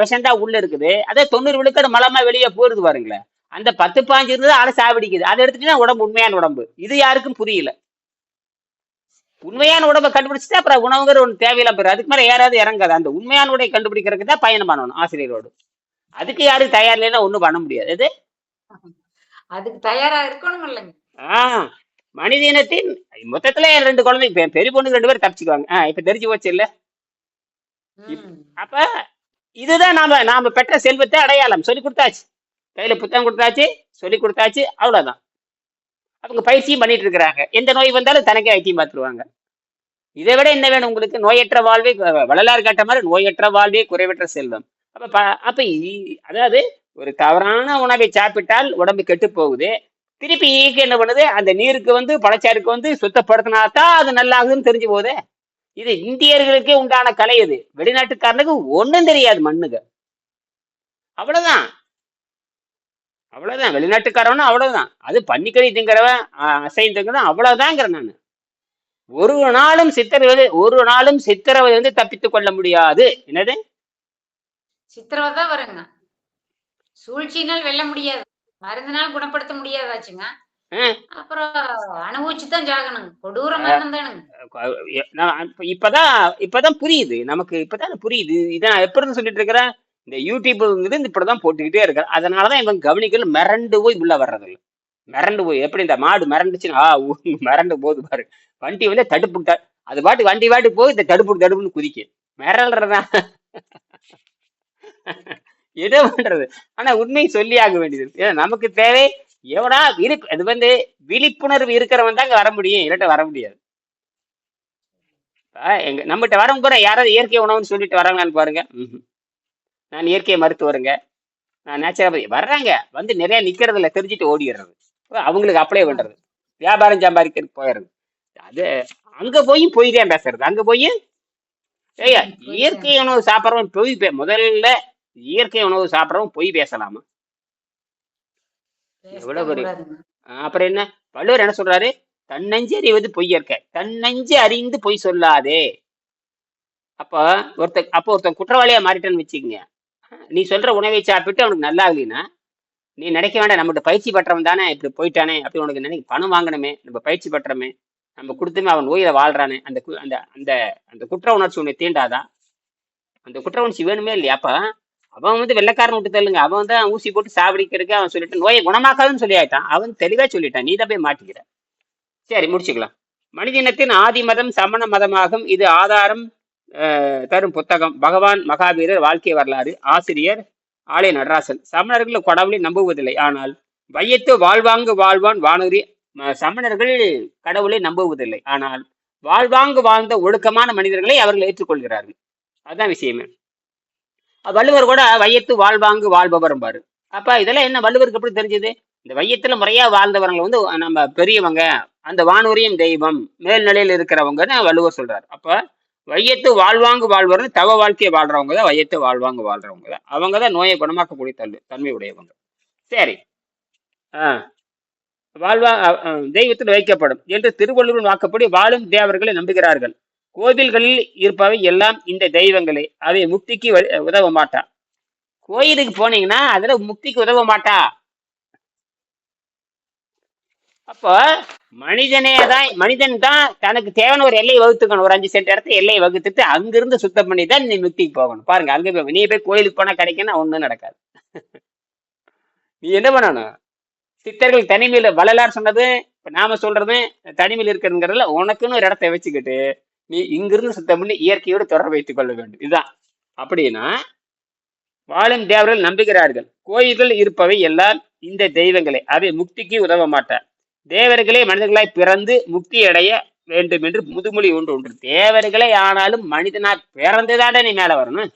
விஷந்தா உள்ள இருக்குது. அதே தொண்ணூறு விழுக்காடு மலமா வெளியே போயிருது பாருங்களேன். அந்த பத்து பாஞ்சு இருந்தது ஆளை சாவடிக்குது அதை எடுத்துட்டீங்கன்னா உடம்பு உண்மையான உடம்பு. இது யாருக்கும் புரியல. உண்மையான உடம்பை கண்டுபிடிச்சிட்டு அப்புறம் உணவுங்கிற ஒன்று தேவையில்லாம பெற அதுக்கு மேலே யாராவது இறங்காது. அந்த உண்மையான உடைய கண்டுபிடிக்கிறதுக்கு தான் பயணம் பண்ணணும் ஆசிரியரோடு. அதுக்கு யாரும் தயார் இல்லைன்னா ஒன்றும் பண்ண முடியாது. இது அதுக்கு தயாரா இருக்கணும் இல்லைங்க. ஆ மனித இனத்தின் மொத்தத்துல ரெண்டு குழந்தை பெரிய பொண்ணுக்கு ரெண்டு பேரும் தப்பிச்சுக்குவாங்க. இப்ப தெரிஞ்சு போச்சு இல்ல. அப்ப இதுதான் நாம நாம பெற்ற செல்வத்தை அடையாளம். சொல்லி கொடுத்தாச்சு. கையில புத்தகம் கொடுத்தாச்சு சொல்லி கொடுத்தாச்சு அவ்வளவுதான். அவங்க பயிற்சியும் பண்ணிட்டு இருக்கிறாங்க. எந்த நோய் வந்தாலும் தனக்கே வைத்தியம் பார்த்துருவாங்க இதை விட என்ன வேணும் உங்களுக்கு? நோயற்ற வாழ்வே வள்ளலார் கேட்ட மாதிரி நோயற்ற வாழ்வே குறைவற்ற செல்வம். அப்ப அப்ப அதாவது ஒரு தவறான உணவை சாப்பிட்டால் உடம்பு கெட்டு போகுது. திருப்பி ஈக்கு என்ன பண்ணுது? அந்த நீருக்கு வந்து பழச்சாருக்கு வந்து சுத்தப்படுத்தினா தான் அது நல்லாகுதுன்னு தெரிஞ்சு போகுதே. இது இந்தியர்களுக்கே உண்டான கலை இது. வெளிநாட்டுக்காரனுக்கு ஒண்ணும் தெரியாது மண்ணுங்க அவ்வளவுதான். அவ்வளவுதான். வெளிநாட்டுக்காரவனும் அவ்வளவுதான். அது பன்னிக்கறி திங்கிறவன் அஹ், அசைவம் நான். ஒரு நாளும் சித்திரவதை ஒரு நாளும் சித்திரவதை வந்து தப்பித்துக் கொள்ள முடியாது. என்னது? சித்திரவதை வருங்க. சூழ்ச்சினால் வெல்ல முடியாது. மருந்தினால் குணப்படுத்த முடியாதாச்சுங்க. அப்புறம் அனுபவிச்சு தான் சாகணுங்க கொடூர மரணம் இப்பதான் இப்பதான் புரியுது. நமக்கு இப்பதான் புரியுது. இதை நான் எப்படி இருந்து சொல்லிட்டு இருக்கிறேன்? இந்த யூடியூப்ங்கிறது இப்படிதான் போட்டுக்கிட்டே இருக்கிறேன் அதனாலதான் இவன் கவனிக்கல மிரண்டு போய் உள்ள வர்றதில்ல மிரண்டு போய் எப்படி இந்த மாடு மிரண்டுச்சுன்னா மிரண்டு போகுது பாரு. வண்டி வந்து தடுப்பு அது பாட்டு வண்டி பாட்டு போய் இந்த தடுப்பு தடுப்புன்னு குதிக்கும். மிரள்றதா எதோ பண்றது. ஆனா உண்மையை சொல்லி ஆக வேண்டியது ஏன்னா நமக்கு தேவை எவனா இருக்கு அது வந்து விழிப்புணர்வு இருக்கிறவன் தான் வர முடியும் இல்லாட்ட வர முடியாது. எங்க நம்மகிட்ட வரவங்க கூட யாராவது இயற்கை உணவுன்னு சொல்லிட்டு வராங்களான்னு பாருங்க. நான் இயற்கை மருத்துவருங்க. நான் நேச்சுரல் வர்றாங்க. வந்து நிறைய நிக்கிறது இல்ல தெரிஞ்சுட்டு ஓடிடுறது. அவங்களுக்கு அப்ளை பண்றது. வியாபாரம் சம்பாதிக்கிறதுக்கு போயிடுறது. அது அங்க போய் பொய் தான் பேசுறது. அங்க போய் இயற்கை உணவு சாப்பிட்றவன் பொய் முதல்ல இயற்கை உணவு சாப்பிட்றவன் பொய் பேசலாமா? எவ்வளவு பெரிய- அப்புறம் என்ன? வள்ளுவர் என்ன சொல்றாரு? தன்னஞ்சு அறிவது பொய்யற்க தன்னஞ்சு அறிந்து பொய் சொல்லாதே. அப்ப ஒருத்த அப்போ ஒருத்தன் குற்றவாளியா மாறிட்டான்னு வச்சுக்கங்க. நீ சொல்ற உணவை சாப்பிட்டு அவனுக்கு நல்லா இல்லைன்னா நீ நினைக்க வேண்டாம் நம்மகிட்ட பயிற்சி பெற்றவன் தானே இப்படி போயிட்டானே அப்படி உனக்கு நினைக்க பணம் வாங்கணுமே நம்ம பயிற்சி பெற்றமே நம்ம கொடுத்துமே அவன் நோயில வாழ்றானே அந்த அந்த அந்த அந்த குற்ற உணர்ச்சி உன்னை தீண்டாதா? அந்த குற்ற உணர்ச்சி வேணுமே இல்லையா? அப்ப அவன் வந்து வெள்ளைக்காரன் விட்டு தள்ளுங்க. அவன் வந்து ஊசி போட்டு சாவடிக்கிறதுக்கு அவன் சொல்லிட்டு நோயை குணமாக்காதுன்னு சொல்லி ஆயிட்டான் அவன் தெளிவா சொல்லிட்டான். நீ தான் போய் மாட்டிக்கிற. சரி முடிச்சுக்கலாம். மனிதனத்தின் ஆதி மதம் சமண மதமாகும். இது ஆதாரம் தரும் புத்தகம். பகவான் மகாவீரர் வாழ்க்கை வரலாறு. ஆசிரியர் ஆலய நடராசன். சமணர்கள் கடவுளை நம்புவதில்லை. ஆனால் வையத்து வாழ்வாங்கு வாழ்வான் வானூரி சமணர்கள் கடவுளை நம்புவதில்லை. ஆனால் வாழ்வாங்கு வாழ்ந்த ஒழுக்கமான மனிதர்களை அவர்கள் ஏற்றுக்கொள்கிறார்கள். அதான் விஷயமே. வள்ளுவர் கூட வையத்து வாழ்வாங்கு வாழ்பவரும் பாரு. அப்ப இதெல்லாம் என்ன வள்ளுவருக்கு எப்படி தெரிஞ்சது? இந்த வையத்துல முறையா வாழ்ந்தவர்கள் வந்து நம்ம பெரியவங்க அந்த வானூரியம் தெய்வம் மேல்நிலையில் இருக்கிறவங்கன்னு வள்ளுவர் சொல்றாரு. அப்ப வையத்து வாழ்வாங்கு வாழ்வர்னு தவ வாழ்க்கையை வாழ்றவங்க தான் வையத்து வாழ்வாங்கு வாழ்றவங்க தான். அவங்க தான் நோயை குணமாக்கக்கூடிய தன்மை தன்மை உடையவங்க. சரி. ஆஹ் வாழ்வா தெய்வத்தில் வைக்கப்படும் என்று திருவள்ளுவர் வாக்கப்படி வாழும் தேவர்களை நம்புகிறார்கள். கோவில்களில் இருப்பவை எல்லாம் இந்த தெய்வங்களே. அவை முக்திக்கு உதவ மாட்டா. கோயிலுக்கு போனீங்கன்னா அதுல முக்திக்கு உதவ மாட்டா. அப்போ மனிதனே தான் மனிதன் தான் தனக்கு தேவையான ஒரு எல்லையை வகுத்துக்கணும். ஒரு அஞ்சு சென்ட் இடத்த எல்லையை வகுத்துட்டு அங்கிருந்து சுத்தம் பண்ணி தான் நீ முக்திக்கு போகணும். பாருங்க அங்க போய் நீ போய் கோயிலுக்கு போனா கிடைக்குன்னா ஒண்ணும் நடக்காது. நீ என்ன பண்ணணும்? சித்தர்கள் தனிமையில வள்ளலார் சொன்னது இப்ப நாம சொல்றது தனிமையில் இருக்கிறதுங்கிறதுல உனக்குன்னு ஒரு இடத்த வச்சுக்கிட்டு நீ இங்கிருந்து சுத்தம் பண்ணி இயற்கையோடு தொடர்பு வைத்துக் கொள்ள வேண்டும். இதுதான். அப்படின்னா வாழும் தேவர்கள் நம்புகிறார்கள். கோயில்கள் இருப்பவை எல்லாம் இந்த தெய்வங்களே. அவை முக்திக்கு உதவ மாட்டார் தேவர்களே மனிதர்களாய் பிறந்து முக்தி அடைய வேண்டும் என்று முதுமொழி ஒன்று ஒன்று தேவர்களே ஆனாலும் மனிதனா பிறந்துதானே நீ மேல வரணும்.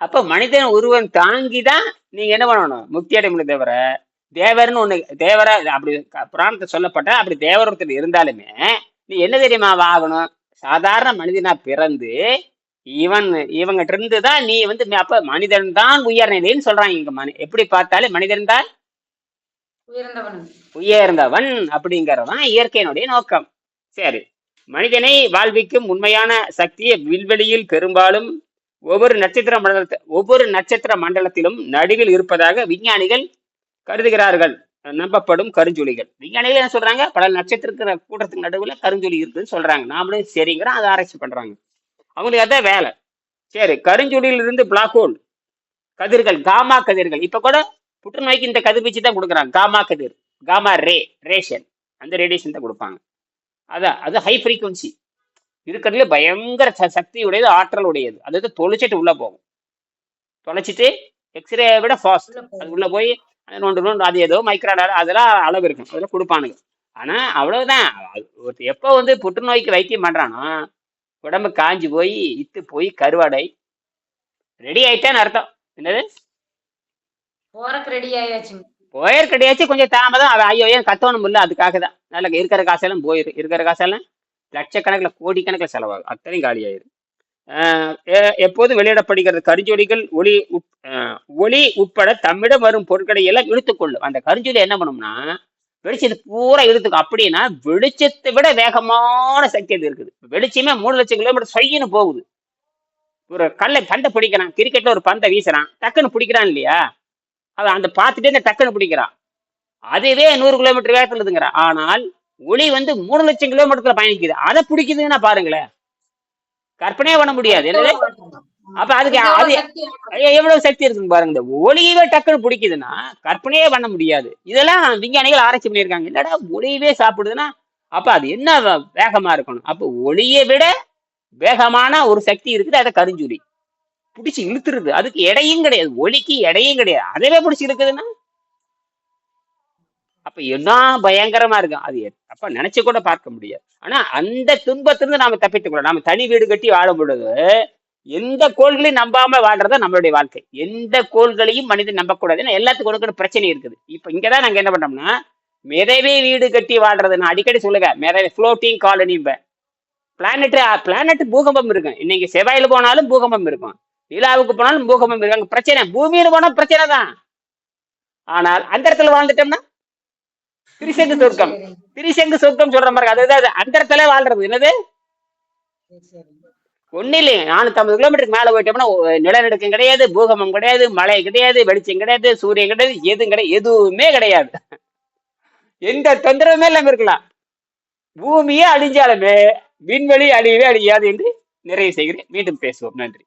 அப்ப மனிதன் ஒருவன் தாங்கிதான் நீங்க என்ன பண்ணணும்? முக்தி அடைய முடியும் தவிர தேவர்னு ஒண்ணு தேவரா அப்படி புராணத்தை சொல்லப்பட்ட அப்படி தேவர் ஒருத்தர் இருந்தாலுமே நீ என்ன தெரியுமா ஆகணும் சாதாரண மனிதனா பிறந்து இவன் இவங்கிட்ட இருந்து தான் நீ வந்து அப்ப மனிதன் தான் உயர்நிலைன்னு சொல்றாங்க. இங்க மனி எப்படி பார்த்தாலும் மனிதன் தான் உயர்ந்தவன். அப்படிங்கறதுதான் இயற்கையினுடைய நோக்கம். சரி மனிதனை வாழ்விக்கும் உண்மையான சக்தியை விண்வெளியில் பெரும்பாலும் ஒவ்வொரு நட்சத்திர மண்டலத்தை ஒவ்வொரு நட்சத்திர மண்டலத்திலும் நடுவில் இருப்பதாக விஞ்ஞானிகள் கருதுகிறார்கள். நம்பப்படும் கருஞ்சொலிகள். விஞ்ஞானிகள் என்ன சொல்றாங்க? பல நட்சத்திர கூட்டத்துக்கு நடுவுல கருஞ்சொலி இருக்குன்னு சொல்றாங்க. நாமளும் சரிங்கிறோம் அதை ஆராய்ச்சி பண்றாங்க. அவங்களுக்கு அதான் வேலை. சரி கருஞ்சொலியிலிருந்து பிளாக் ஹோல் கதிர்கள் காமா கதிர்கள். இப்ப கூட புற்றுநோய்க்கு இந்த கதிர்வீச்சு தான் கொடுக்குறாங்க. காமா கதிர் காமா ரே ரேஷன் அந்த ரேடியேஷன் தான் கொடுப்பாங்க. அதான் அது ஹை ஃப்ரீக்குவன்சி இருக்கிறதுல பயங்கர ச- சக்தி உடையது ஆற்றல் உடையது அது தொலைச்சிட்டு உள்ள போகும். தொலைச்சிட்டு எக்ஸ்ரே விட ஃபாஸ்ட் அது உள்ள போய் நோண்டு நோண்டு அது ஏதோ மைக்ராடார் அதெல்லாம் அளவு இருக்கும். அதெல்லாம் கொடுப்பானுங்க. ஆனா அவ்வளவுதான். எப்போ வந்து புற்றுநோய்க்கு வைத்தியம் பண்றானோ உடம்பு காஞ்சு போய் இத்து போய் கருவாடை ரெடி ஆயிட்டான்னு அர்த்தம். என்னது? போறக்கு ரெடி ஆயாச்சுங்க. போயர் கிடையாச்சு கொஞ்சம் தாமதம். அவன் ஐயோ ஏன் கத்தவணும் இல்லை அதுக்காக தான். நல்ல இருக்கிற காசெல்லாம் போயிரு. இருக்கிற காசெல்லாம் லட்சக்கணக்கில் கோடிக்கணக்கில் செலவாகும். அத்தனையும் காலியாயிரும். ஆஹ் எப்போது எப்போதும் வெளியிடப்படுகிறது? கருஞ்சொலிகள் ஒளி உட்- ஒளி உட்பட தம்மிடம் வரும் பொருட்களை எல்லாம் இழுத்துக்கொள்ளும். அந்த கருஞ்சொலி என்ன பண்ணும்னா வெளிச்சத்தை பூரா இழுத்துக்கும். அப்படின்னா வெளிச்சத்தை விட வேகமான சக்தி அது இருக்குது. வெளிச்சமே மூணு லட்சம் கிலோமீட்டர் சொய்யின்னு போகுது. ஒரு கல்லை பந்தை பிடிக்கிறான். கிரிக்கெட்ல ஒரு பந்தை வீசுறான். டக்குன்னு பிடிக்கிறான் இல்லையா? அவன் அந்த பார்த்துட்டே இந்த டக்குன்னு பிடிக்கிறான். அதுவே நூறு கிலோமீட்டர் வேகத்துல இருக்குங்கிறான் ஆனால் ஒளி வந்து மூணு லட்சம் கிலோமீட்டர்ல பயணிக்குது. அதை பிடிக்குதுன்னா பாருங்களேன். கற்பனையே பண்ண முடியாது. அப்ப அதுக்கு அது எவ்வளவு சக்தி இருக்குன்னு பாருங்க. இந்த ஒளியவே டக்குன்னு பிடிக்குதுன்னா கற்பனையே பண்ண முடியாது. இதெல்லாம் விஞ்ஞானிகள் ஆராய்ச்சி பண்ணியிருக்காங்க. இல்லடா ஒளியவே சாப்பிடுதுன்னா அப்ப அது என்ன வேகமா இருக்கணும்? அப்ப ஒளியை விட வேகமான ஒரு சக்தி இருக்குது. அதை கருஞ்சுரி பிடிச்சி இழுத்துருது. அதுக்கு எடையும் கிடையாது. ஒளிக்கு எடையும் கிடையாது. அதவே பிடிச்சி இருக்குதுன்னா அப்ப என்ன பயங்கரமா இருக்கும். அது எ- அப்ப நினைச்சு கூட பார்க்க முடியாது. ஆனா அந்த துன்பத்திலிருந்து நாம தப்பித்துக்கொள்ளலாம் நாம தனி வீடு கட்டி வாழும் பொழுது எந்த கோள்களையும் நம்பாம வாழ்றதா நம்மளுடைய வாழ்க்கை. எந்த கோள்களையும் மனிதன் நம்பக்கூடாது ஏன்னா எல்லாத்துக்கும் ஒன்று பிரச்சனை இருக்குது. இப்ப இங்கதான் நாங்க என்ன பண்ணோம்னா மிதவை வீடு கட்டி வாழ்றது நான் அடிக்கடி சொல்லுவேன். மிதவை ஃப்ளோட்டிங் காலனி பிளானட் பிளானட் பூகம்பம் இருக்கும். இன்னைக்கு செவ்வாயில போனாலும் பூகம்பம் இருக்கும். நிலாவுக்கு போனாலும் பூகம்பம் இருக்கும். அங்க பிரச்சனை. பூமியில போனா பிரச்சனை தான் ஆனால் அந்த இடத்துல வாழ்ந்துட்டோம்னா திரிசங்கு சொர்க்கம். திரிசங்கு சொர்க்கம் சொல்ற மாதிரி அதுதான் அது. அந்த இடத்துல வாழ்றது என்னது? ஒன்னும் இல்லையே நானூத்தம்பது கிலோமீட்டருக்கு மேல போயிட்டோம்னா நிலநடுக்கம் கிடையாது பூகம்பம் கிடையாது மழை கிடையாது வெளிச்சம் கிடையாது சூரியன் கிடையாது எதுவும் கிடையாது எதுவுமே கிடையாது. எந்த தொந்தரவுமே இல்லாம இருக்கலாம். பூமியே அழிஞ்சாலுமே விண்வெளி அழியவே அழியாது என்று நிறைவு செய்கிறேன். மீண்டும் பேசுவோம். நன்றி.